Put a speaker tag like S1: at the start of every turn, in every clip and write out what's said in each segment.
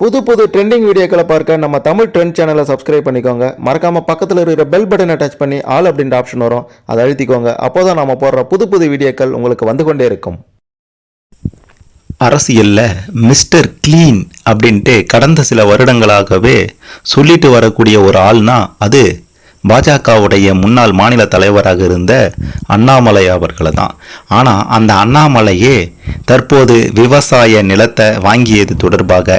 S1: புது புது ட்ரெண்டிங் வீடியோக்களை பார்க்க நம்ம தமிழ் ட்ரெண்ட் சேனலை சப்ஸ்கிரைப் பண்ணிக்கோங்க. மறக்காமல் பக்கத்தில் இருக்கிற பெல் பட்டனை டச் பண்ணி ஆல் அப்படின்ற ஆப்ஷன் வரும். அதை அழுத்திக்கோங்க. அப்போதான் நம்ம போடுற புது புது வீடியோக்கள் உங்களுக்கு வந்து கொண்டே இருக்கும்.
S2: அரசியலில் மிஸ்டர் கிளீன் அப்படின்ட்டு கடந்த சில வருடங்களாகவே சொல்லிட்டு வரக்கூடிய ஒரு ஆள்னா அது பாஜகவுடைய முன்னாள் மாநில தலைவராக இருந்த அண்ணாமலை அவர்களை தான் ஆனால் அந்த அண்ணாமலையே தற்போது விவசாய நிலத்தை வாங்கியது தொடர்பாக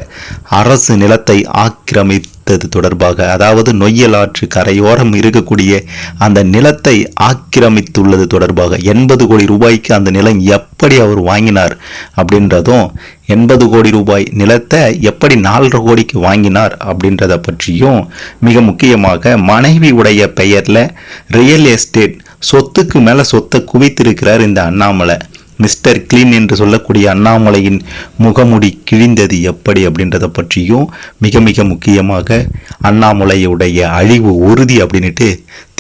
S2: அரசு நிலத்தை ஆக்கிரமித்தது தொடர்பாக அதாவது நொய்யல் ஆற்று கரையோரம் இருக்கக்கூடிய அந்த நிலத்தை ஆக்கிரமித்துள்ளது தொடர்பாக. எண்பது கோடி ரூபாய்க்கு அந்த நிலம் எப்படி அவர் வாங்கினார் அப்படின்றதும் எண்பது கோடி ரூபாய் நிலத்தை எப்படி நாலரை கோடிக்கு வாங்கினார் அப்படின்றத பற்றியும் மிக முக்கியமாக மனைவி உடைய பெயரில் ரியல் எஸ்டேட் சொத்துக்கு மேலே சொத்தை குவித்திருக்கிறார் இந்த அண்ணாமலை. மிஸ்டர் கிளீன் என்று சொல்லக்கூடிய அண்ணாமலையின் முகமுடி கிழிந்தது எப்படி அப்படின்றத பற்றியும் மிக மிக முக்கியமாக அண்ணாமலையுடைய அழிவு உறுதி அப்படின்ட்டு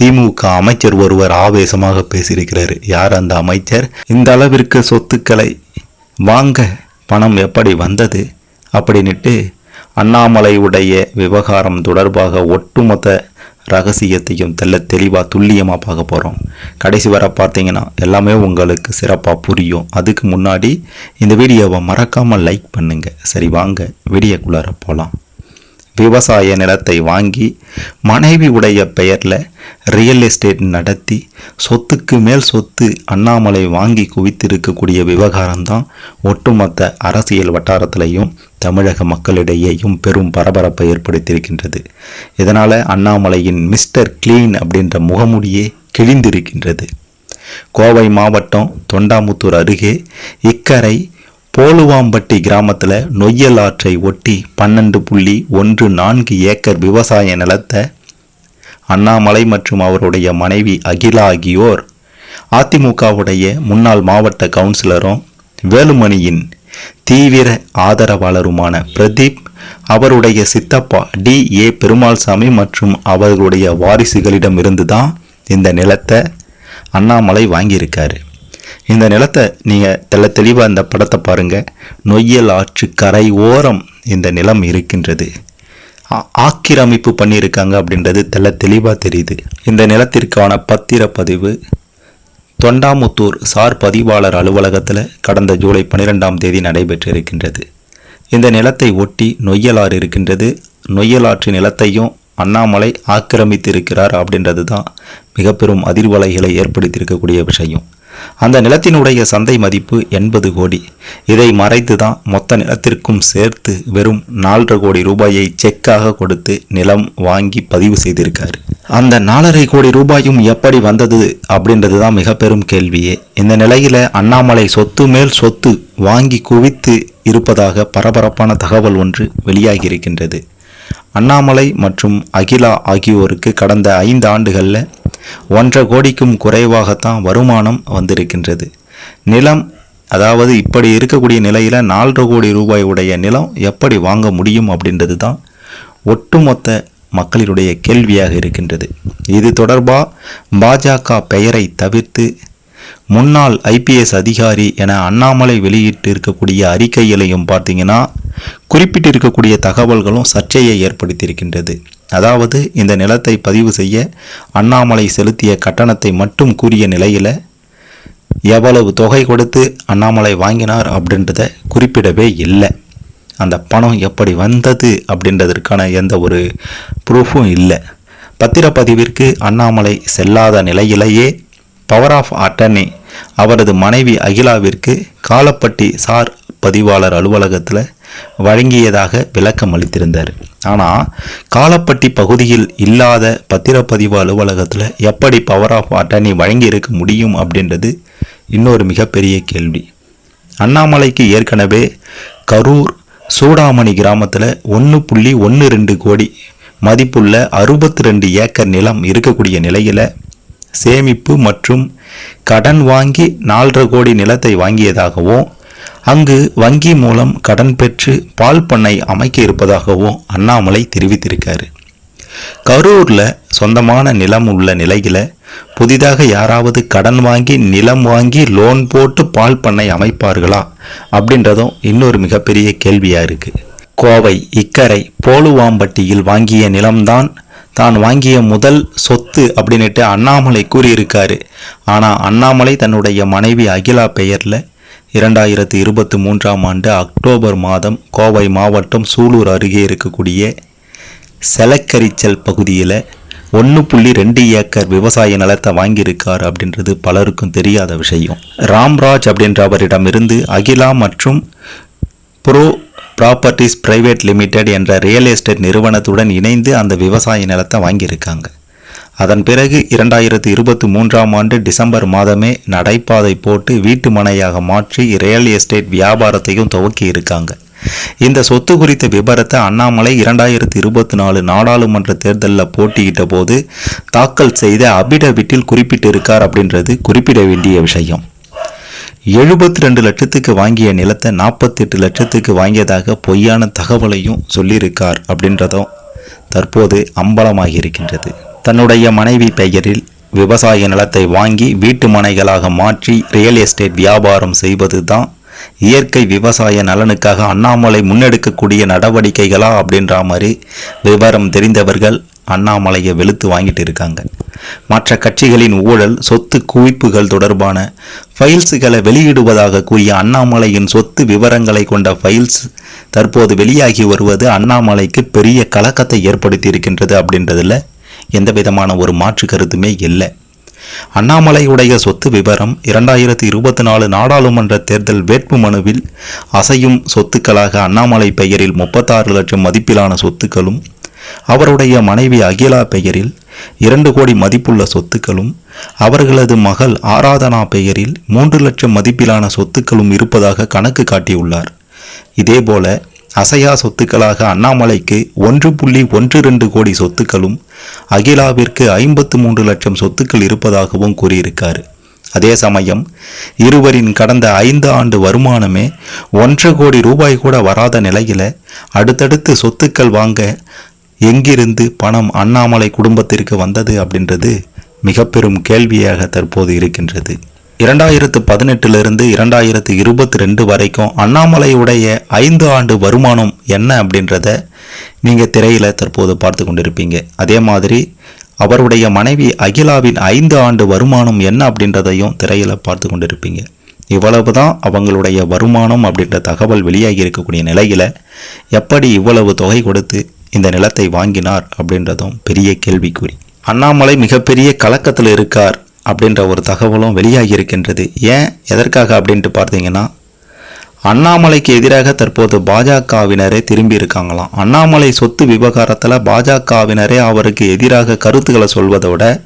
S2: திமுக அமைச்சர் ஒருவர் ஆவேசமாக பேசியிருக்கிறார். யார் அந்த அமைச்சர்? இந்த அளவிற்கு சொத்துக்களை வாங்க பணம் எப்படி வந்தது அப்படின்ட்டு அண்ணாமலையுடைய விவகாரம் தொடர்பாக ஒட்டுமொத்த ரகசியத்தையும் தெல்ல தெளிவாக துல்லியமாக பார்க்க போகிறோம் கடைசி வர பார்த்தீங்கன்னா எல்லாமே உங்களுக்கு சிறப்பாக புரியும். அதுக்கு முன்னாடி இந்த வீடியோவை மறக்காமல் லைக் பண்ணுங்கள் சரி வாங்க. வீடியோக்குள்ளார போகலாம் விவசாய நிலத்தை வாங்கி மனைவி உடைய பெயரில் ரியல் எஸ்டேட் நடத்தி சொத்துக்கு மேல் சொத்து அண்ணாமலை வாங்கி குவித்திருக்கக்கூடிய விவகாரம்தான் ஒட்டுமொத்த அரசியல் வட்டாரத்திலையும் தமிழக மக்களிடையேயும் பெரும் பரபரப்பை ஏற்படுத்தியிருக்கின்றது. இதனால் அண்ணாமலையின் மிஸ்டர் கிளீன் அப்படின்ற முகமூடியே கிழிந்திருக்கின்றது. கோவை மாவட்டம் தொண்டாமுத்தூர் அருகே இக்கரை போலுவாம்பட்டி கிராமத்தில் நொய்யல் ஆற்றை ஒட்டி பன்னெண்டு புள்ளி ஒன்று நான்கு ஏக்கர் விவசாய நிலத்தை அண்ணாமலை மற்றும் அவருடைய மனைவி அகிலா ஆகியோர் அதிமுகவுடைய முன்னாள் மாவட்ட கவுன்சிலரும் வேலுமணியின் தீவிர ஆதரவாளருமான பிரதீப் அவருடைய சித்தப்பா டி. ஏ. பெருமாள்சாமி மற்றும் அவர்களுடைய வாரிசுகளிடமிருந்து தான் இந்த நிலத்தை அண்ணாமலை வாங்கியிருக்காரு. இந்த நிலத்தை நீங்கள் தெள்ள தெளிவாக இந்த படத்தை பாருங்கள் நொய்யல் ஆற்று கரை ஓரம் இந்த நிலம் இருக்கின்றது. ஆக்கிரமிப்பு பண்ணியிருக்காங்க அப்படின்றது தெள்ள தெளிவாக தெரியுது. இந்த நிலத்திற்கான பத்திரப்பதிவு தொண்டாமுத்தூர் சார் பதிவாளர் அலுவலகத்தில் கடந்த ஜூலை பன்னிரெண்டாம் தேதி நடைபெற்றிருக்கின்றது. இந்த நிலத்தை ஒட்டி நொய்யலாறு இருக்கின்றது. நொய்யலாற்று நிலத்தையும் அண்ணாமலை ஆக்கிரமித்திருக்கிறார் அப்படின்றது தான் மிக பெரும் அதிர்வலைகளை ஏற்படுத்தியிருக்கக்கூடிய விஷயம். அந்த நிலத்தினுடைய சந்தை மதிப்பு எண்பது கோடி. இதை மறைத்து தான் மொத்த நிலத்திற்கும் சேர்த்து வெறும் நாலரை கோடி ரூபாயை செக்காக கொடுத்து நிலம் வாங்கி பதிவு செய்திருக்கார். அந்த நாலரை கோடி ரூபாயும் எப்படி வந்தது அப்படின்றது தான் மிக பெரும் கேள்வியே. இந்த நிலையில் அண்ணாமலை சொத்து மேல் சொத்து வாங்கி குவித்து இருப்பதாக பரபரப்பான தகவல் ஒன்று வெளியாகி இருக்கின்றது அண்ணாமலை மற்றும் அகிலா ஆகியோருக்கு கடந்த ஐந்து ஆண்டுகளில் ஒன்றரை கோடிக்கும் குறைவாகத்தான் வருமானம் வந்திருக்கின்றது. நிலம் அதாவது இப்படி இருக்கக்கூடிய நிலையில் நாலரை கோடி ரூபாய் உடைய நிலம் எப்படி வாங்க முடியும் அப்படின்றது தான் ஒட்டுமொத்த மக்களினுடைய கேள்வியாக இருக்கின்றது. இது தொடர்பாக பாஜக பெயரை தவிர்த்து முன்னாள் ஐபிஎஸ் அதிகாரி என அண்ணாமலை வெளியிட்டு இருக்கக்கூடிய அறிக்கையிலையும் பார்த்தீங்கன்னா குறிப்பிட்டு இருக்கக்கூடிய தகவல்களும் சர்ச்சையை ஏற்படுத்தியிருக்கின்றது. அதாவது இந்த நிலத்தை பதிவு செய்ய அண்ணாமலை செலுத்திய கட்டணத்தை மட்டும் கூறிய நிலையில் எவ்வளவு தொகை கொடுத்து அண்ணாமலை வாங்கினார் அப்படின்றத குறிப்பிடவே இல்லை. அந்த பணம் எப்படி வந்தது அப்படின்றதற்கான எந்த ஒரு ப்ரூஃபும் இல்லை. பத்திரப்பதிவிற்கு அண்ணாமலை செல்லாத நிலையிலேயே பவர் ஆஃப் அட்டர்னி அவரது மனைவி அகிலாவிற்கு காலப்பட்டி சார் பதிவாளர் அலுவலகத்தில் வழங்கியதாக விளக்கம் அளித்திருந்தார். ஆனால் காலப்பட்டி பகுதியில் இல்லாத பத்திரப்பதிவு அலுவலகத்தில் எப்படி பவர் ஆஃப் அட்டர்னி வழங்கி இருக்க முடியும் அப்படின்றது இன்னொரு மிகப்பெரிய கேள்வி. அண்ணாமலைக்கு ஏற்கனவே கரூர் சூடாமணி கிராமத்தில் ஒன்று புள்ளி ஒன்று ரெண்டு கோடி மதிப்புள்ள அறுபத்தி ரெண்டு ஏக்கர் நிலம் இருக்கக்கூடிய நிலையில் சேமிப்பு மற்றும் கடன் வாங்கி நாலரை கோடி நிலத்தை வாங்கியதாகவும் அங்கு வங்கி மூலம் கடன் பெற்று பால் பண்ணை அமைக்க இருப்பதாகவும் அண்ணாமலை தெரிவித்திருக்காரு. கரூரில் சொந்தமான நிலம் உள்ள நிலையில் புதிதாக யாராவது கடன் வாங்கி நிலம் வாங்கி லோன் போட்டு பால் பண்ணை அமைப்பார்களா அப்படின்றதும் இன்னொரு மிகப்பெரிய கேள்வியாக இருக்குது கோவை இக்கரை போலுவாம்பட்டியில் வாங்கிய நிலம்தான் தான் வாங்கிய முதல் சொத்து அப்படின்னுட்டு அண்ணாமலை கூறியிருக்காரு. ஆனா அண்ணாமலை தன்னுடைய மனைவி அகிலா பெயர்ல இரண்டாயிரத்தி இருபத்தி மூன்றாம் ஆண்டு அக்டோபர் மாதம் கோவை மாவட்டம் சூலூர் அருகே இருக்கக்கூடிய செலக்கரிச்சல் பகுதியில் ஒன்று புள்ளி ரெண்டு ஏக்கர் விவசாய நிலத்தை வாங்கியிருக்கார் அப்படின்றது பலருக்கும் தெரியாத விஷயம். ராம்ராஜ் அப்படின்ற அவரிடமிருந்து அகிலா மற்றும் ப்ரோ ப்ராப்பர்ட்டிஸ் பிரைவேட் லிமிடெட் என்ற ரியல் எஸ்டேட் நிறுவனத்துடன் இணைந்து அந்த விவசாய நிலத்தை வாங்கியிருக்காங்க. அதன் பிறகு இரண்டாயிரத்தி இருபத்தி மூன்றாம் ஆண்டு டிசம்பர் மாதமே நடைபாதை போட்டு வீட்டு மனையாக மாற்றி ரியல் எஸ்டேட் வியாபாரத்தையும் துவக்கி இருக்காங்க. இந்த சொத்து குறித்த விபரத்தை அண்ணாமலை இரண்டாயிரத்தி இருபத்தி நாலு நாடாளுமன்ற தேர்தலில் போட்டியிட்ட போது தாக்கல் செய்த அபிடவிட்டில் குறிப்பிட்டிருக்கார் அப்படின்றது குறிப்பிட வேண்டிய விஷயம். எழுபத்தி ரெண்டு லட்சத்துக்கு வாங்கிய நிலத்தை நாற்பத்தெட்டு லட்சத்துக்கு வாங்கியதாக பொய்யான தகவலையும் சொல்லியிருக்கார் அப்படின்றதும் தற்போது அம்பலமாகி இருக்கின்றது தன்னுடைய மனைவி பெயரில் விவசாய நிலத்தை வாங்கி வீட்டு மனைகளாக மாற்றி ரியல் எஸ்டேட் வியாபாரம் செய்வது தான் இயற்கை விவசாய நலனுக்காக அண்ணாமலை முன்னெடுக்கக்கூடிய நடவடிக்கைகளா அப்படின்ற மாதிரி விவரம் தெரிந்தவர்கள் அண்ணாமலையை வெளுத்து வாங்கிட்டு இருக்காங்க. மற்ற கட்சிகளின் ஊழல் சொத்து குவிப்புகள் தொடர்பான ஃபைல்ஸுகளை வெளியிடுவதாக கூறிய அண்ணாமலையின் சொத்து விவரங்களை கொண்ட ஃபைல்ஸ் தற்போது வெளியாகி வருவது அண்ணாமலைக்கு பெரிய கலக்கத்தை ஏற்படுத்தி இருக்கின்றது அப்படின்றதுல எந்த விதமான ஒரு மாற்று கருத்துமே இல்லை. அண்ணாமலையுடைய சொத்து விவரம் இரண்டாயிரத்தி இருபத்தி நாலு நாடாளுமன்ற தேர்தல் வேட்பு மனுவில் அசையும் சொத்துக்களாக அண்ணாமலை பெயரில் முப்பத்தாறு லட்சம் மதிப்பிலான சொத்துக்களும் அவருடைய மனைவி அகிலா பெயரில் இரண்டு கோடி மதிப்புள்ள சொத்துக்களும் அவர்களது மகள் ஆராதனா பெயரில் மூன்று லட்சம் மதிப்பிலான சொத்துக்களும் இருப்பதாக கணக்கு காட்டியுள்ளார். இதேபோல அசையா சொத்துக்களாக அண்ணாமலைக்கு ஒன்று புள்ளி ஒன்று ரெண்டு கோடி சொத்துக்களும் அகிலாவிற்கு ஐம்பத்து மூன்று லட்சம் சொத்துக்கள் இருப்பதாகவும் கூறியிருக்கார். அதே சமயம் இருவரின் கடந்த ஐந்து ஆண்டு வருமானமே ஒன்றரை கோடி ரூபாய் கூட வராத நிலையில் அடுத்தடுத்து சொத்துக்கள் வாங்க எங்கிருந்து பணம் அண்ணாமலை குடும்பத்திற்கு வந்தது அப்படின்றது மிக பெரும் கேள்வியாக தற்போது இருக்கின்றது. இரண்டாயிரத்து பதினெட்டிலிருந்து இரண்டாயிரத்து இருபத்தி ரெண்டு வரைக்கும் அண்ணாமலையுடைய ஐந்து ஆண்டு வருமானம் என்ன அப்படின்றத நீங்கள் திரையில் தற்போது பார்த்து கொண்டிருப்பீங்க. அதே மாதிரி அவருடைய மனைவி அகிலாவின் ஐந்து ஆண்டு வருமானம் என்ன அப்படின்றதையும் திரையில் பார்த்து கொண்டிருப்பீங்க. இவ்வளவு தான் அவங்களுடைய வருமானம் அப்படின்ற தகவல் வெளியாகி இருக்கக்கூடிய நிலையில் எப்படி இவ்வளவு தொகை கொடுத்து இந்த நிலத்தை வாங்கினார் அப்படின்றதும் பெரிய கேள்விக்குறி. அண்ணாமலை மிகப்பெரிய கலக்கத்தில் இருக்கார் அப்படின்ற ஒரு தகவலும் வெளியாகி இருக்கின்றது. ஏன்? எதற்காக அப்படின்ட்டு பார்த்தீங்கன்னா அண்ணாமலைக்கு எதிராக தற்போது பாஜகவினரே திரும்பி இருக்காங்களாம். அண்ணாமலை சொத்து விவகாரத்தில் பாஜகவினரே அவருக்கு எதிராக கருத்துக்களை சொல்வதோட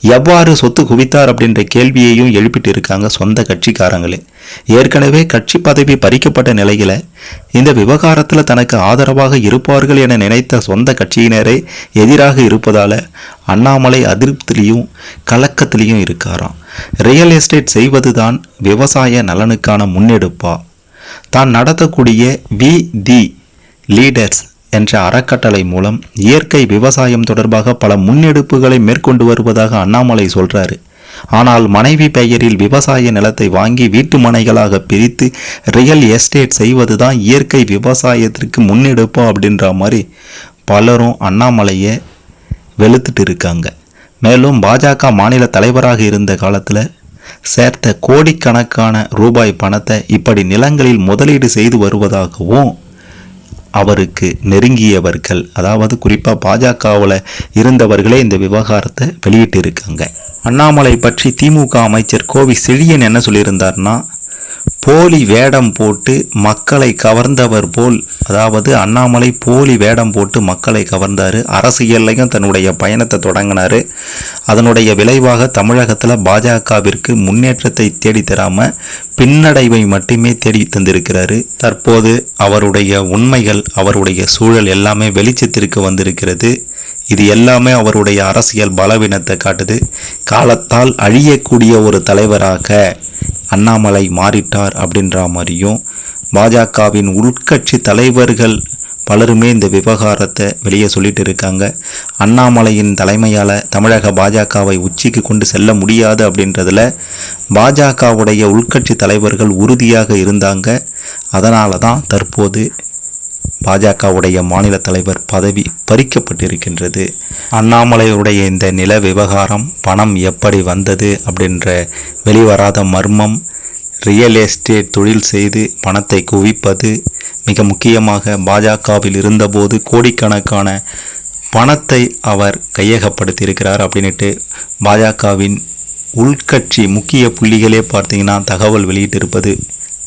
S2: எவ்வாறு சொத்து குவித்தார் அப்படின்ற கேள்வியையும் எழுப்பிட்டு இருக்காங்க சொந்த கட்சிக்காரங்களே. ஏற்கனவே கட்சி பதவி பறிக்கப்பட்ட நிலையில் இந்த விவகாரத்தில் தனக்கு ஆதரவாக இருப்பார்கள் என நினைத்த சொந்த கட்சியினரே எதிராக இருப்பதால் அண்ணாமலை அதிருப்திலையும் கலக்கத்திலையும் இருக்காராம். ரியல் எஸ்டேட் செய்வதுதான் விவசாய நலனுக்கான முன்னெடுப்பா. தான் நடத்தக்கூடிய வி. தி லீடர்ஸ் என்ற அறக்கட்டளை மூலம் இயற்கை விவசாயம் தொடர்பாக பல முன்னெடுப்புகளை மேற்கொண்டு வருவதாக அண்ணாமலை சொல்றாரு. ஆனால் மனைவி பெயரில் விவசாய நிலத்தை வாங்கி வீட்டு மனைகளாக பிரித்து ரியல் எஸ்டேட் செய்வதுதான் இயற்கை விவசாயத்திற்கு முன்னெடுப்போம் அப்படின்ற மாதிரி பலரும் அண்ணாமலையை வெளுத்துட்டு இருக்காங்க. மேலும் பாஜக மாநில தலைவராக இருந்த காலத்தில் சேர்த்த கோடிக்கணக்கான ரூபாய் பணத்தை இப்படி நிலங்களில் முதலீடு செய்து வருவதாகவும் அவருக்கு நெருங்கியவர்கள் அதாவது குறிப்பாக பாஜகவில் இருந்தவர்களே இந்த விவகாரத்தை வெளியிட்டு இருக்காங்க அண்ணாமலை பற்றி திமுக அமைச்சர் கோவி செழியன் என்ன சொல்லியிருந்தார்னா போலி வேடம் போட்டு மக்களை கவர்ந்தவர் போல் அதாவது அண்ணாமலை போலி வேடம் போட்டு மக்களை கவர்ந்தார். அரசியல்லையும் தன்னுடைய பயணத்தை தொடங்கினார். அதனுடைய விளைவாக தமிழகத்தில் பாஜகவிற்கு முன்னேற்றத்தை தேடித்தராமல் பின்னடைவை மட்டுமே தேடி தந்திருக்கிறாரு. தற்போது அவருடைய உண்மைகள் அவருடைய சூழல் எல்லாமே வெளிச்சத்திற்கு வந்திருக்கிறது. இது எல்லாமே அவருடைய அரசியல் பலவீனத்தை காட்டுது. காலத்தால் அழியக்கூடிய ஒரு தலைவராக அண்ணாமலை மாறிட்டார் அப்படின்ற மாதிரியும் பாஜகவின் உள்கட்சி தலைவர்கள் பலருமே இந்த விவகாரத்தை வெளியே சொல்லிட்டு இருக்காங்க. அண்ணாமலையின் தலைமையால் தமிழக பாஜகவை உச்சிக்கு கொண்டு செல்ல முடியாது அப்படின்றதுல பாஜகவுடைய உள்கட்சி தலைவர்கள் உறுதியாக இருந்தாங்க. அதனால தான் தற்போது பாஜகவுடைய மாநில தலைவர் பதவி பறிக்கப்பட்டிருக்கின்றது. அண்ணாமலையுடைய இந்த நில விவகாரம் பணம் எப்படி வந்தது அப்படின்ற வெளிவராத மர்மம் ரியல் எஸ்டேட் தொழில் செய்து பணத்தை குவிப்பது மிக முக்கியமாக பாஜகவில் இருந்தபோது கோடிக்கணக்கான பணத்தை அவர் கையகப்படுத்தியிருக்கிறார் அப்படின்ட்டு பாஜகவின் உள்கட்சி முக்கிய புள்ளிகளே பார்த்தீங்கன்னா தகவல் வெளியிட்டிருப்பது.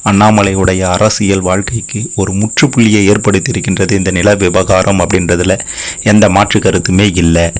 S2: அண்ணாமலையுடைய அரசியல் வாழ்க்கைக்கு ஒரு முற்றுப்புள்ளியை ஏற்படுத்தியிருக்கின்றது இந்த நில விவகாரம் அப்படின்றதுல எந்த மாற்று கருத்துமே இல்லை.